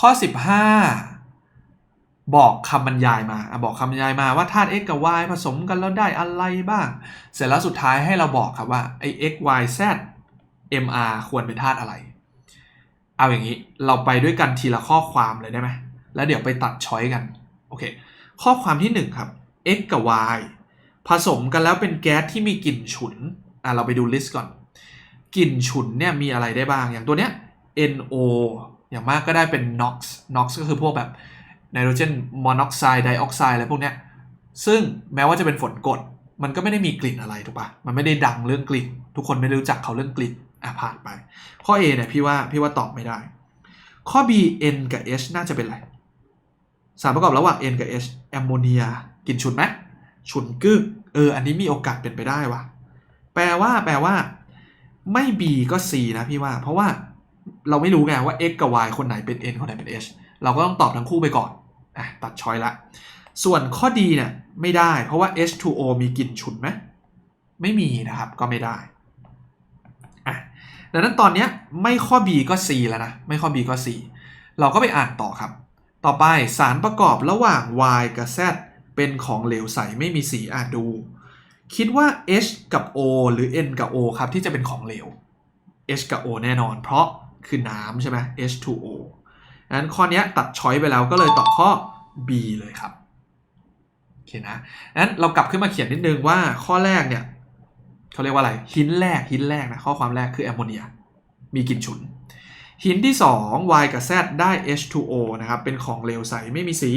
ข้อ 15 บอกคำบรรยายมาบอกคำบรรยายมาว่าธาตุ x กับ y ผสมกันแล้วได้อะไรบ้าง เสร็จแล้วสุดท้ายให้เราบอกครับว่าไอ้ x y z mr ควรเป็นธาตุอะไร เอาอย่างนี้เราไปด้วยกันทีละข้อความเลยได้ไหมแล้วเดี๋ยวไปตัดช้อยกันโอเคข้อความที่ 1 ครับ x กับ y ผสมกันแล้วเป็นแก๊สที่มีกลิ่นฉุนอะเราไปดูลิสต์ก่อน กลิ่นฉุนเนี่ยมีอะไรได้บ้างอย่างตัวเนี้ย NO อย่างมากก็ได้เป็น NOx NOx ก็คือพวกแบบไนโตรเจนมอนอกไซด์ไดออกไซด์อะไรพวกเนี้ยซึ่งแม้ว่าจะเป็นฝนกรดมันก็ไม่ได้มีกลิ่นอะไรถูกปะมันไม่ได้ดังเรื่องกลิ่น ทุกคนไม่รู้จักเขาเรื่องกลิ่นอะผ่านไป ข้อ A เนี่ยพี่ว่าพี่ว่าตอบไม่ได้ ข้อ B N กับ H น่าจะเป็นอะไร สารประกอบระหว่าง N กับ H แอมโมเนียกลิ่นฉุนไหมฉุนกึกเออ อันนี้มีโอกาสเป็นไปได้วะแปลว่าแปลว่า ไม่ B ก็ C นะพี่ว่า เพราะว่า เราไม่รู้ไงว่า X กับ Y คนไหนเป็น N คนไหนเป็น H เราก็ต้องตอบทั้งคู่ไปก่อนอะตัดช้อยละ ส่วนข้อดีเนี่ยไม่ได้ เพราะว่า H2O มีกลิ่นฉุนไหมไม่มีนะครับก็ไม่ได้อะดังนั้นตอนนี้ไม่ข้อ B ก็ C แล้วนะ ไม่ข้อ B ก็ C เราก็ไปอ่านต่อครับ ต่อไปสารประกอบระหว่าง Y กับ Z เป็นของเหลวใสไม่มีสีอ่านดู คิดว่า H กับ O หรือ N กับ O ครับที่จะเป็นของเหลว H กับ O แน่นอน เพราะ คือน้ำใช่ไหม H2O ดังนั้นข้อนี้ตัดช้อยไปแล้วก็เลยตอบข้อ B เลยครับโอเคนะงั้นเรากลับขึ้นมาเขียนนิดนึงว่าข้อแรกเนี่ยเขาเรียกว่าอะไรหินแรกหินแรกนะข้อความแรกคือแอมโมเนียมีกลิ่นฉุน หินที่ 2 Y กับ Z ได้ H2O นะครับเป็นของเหลวใสไม่มีสี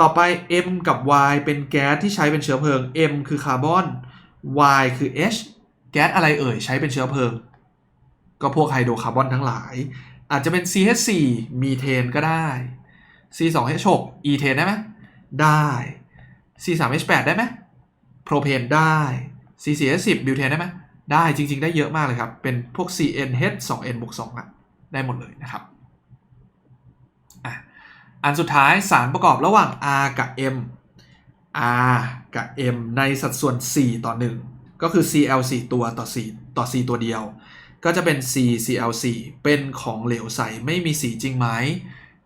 ต่อไป M กับ Y เป็นแก๊สที่ใช้เป็นเชื้อเพลิง M คือคาร์บอน Y คือ H แก๊สอะไรเอ่ยใช้เป็นเชื้อเพลิง ก็พวกไฮโดรคาร์บอนทั้งหลาย อาจจะเป็น CH4 มีเทนก็ได้ C2H6 อีเทนได้ไหมได้ C3H8 ได้ไหมโพรเพนได้ C4H10 บิวเทนได้ไหมได้จริง ๆ ได้เยอะมากเลยครับ เป็นพวก CnH2n บวก2อะได้หมดเลยนะครับอันสุดท้ายสารประกอบระหว่าง R กับ M R กับ M ในสัดส่วน 4 ต่อ 1 ก็คือ Cl 4 ตัวต่อ 4 ต่อ C ตัวเดียว ก็จะเป็น CCl4 เป็นของเหลวใสไม่มีสีจริงไหม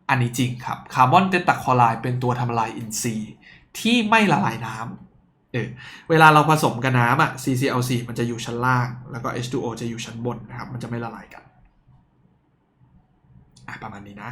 อันนี้จริงครับ คาร์บอนเตตาคลอไรด์เป็นตัวทำลายอินทรีย์ที่ไม่ละลายน้ำเออเวลาเราผสมกับน้ำอะ CCl4 มันจะอยู่ชั้นล่าง แล้วก็ H2O จะอยู่ชั้นบนนะครับ มันจะไม่ละลายกัน อะประมาณนี้นะ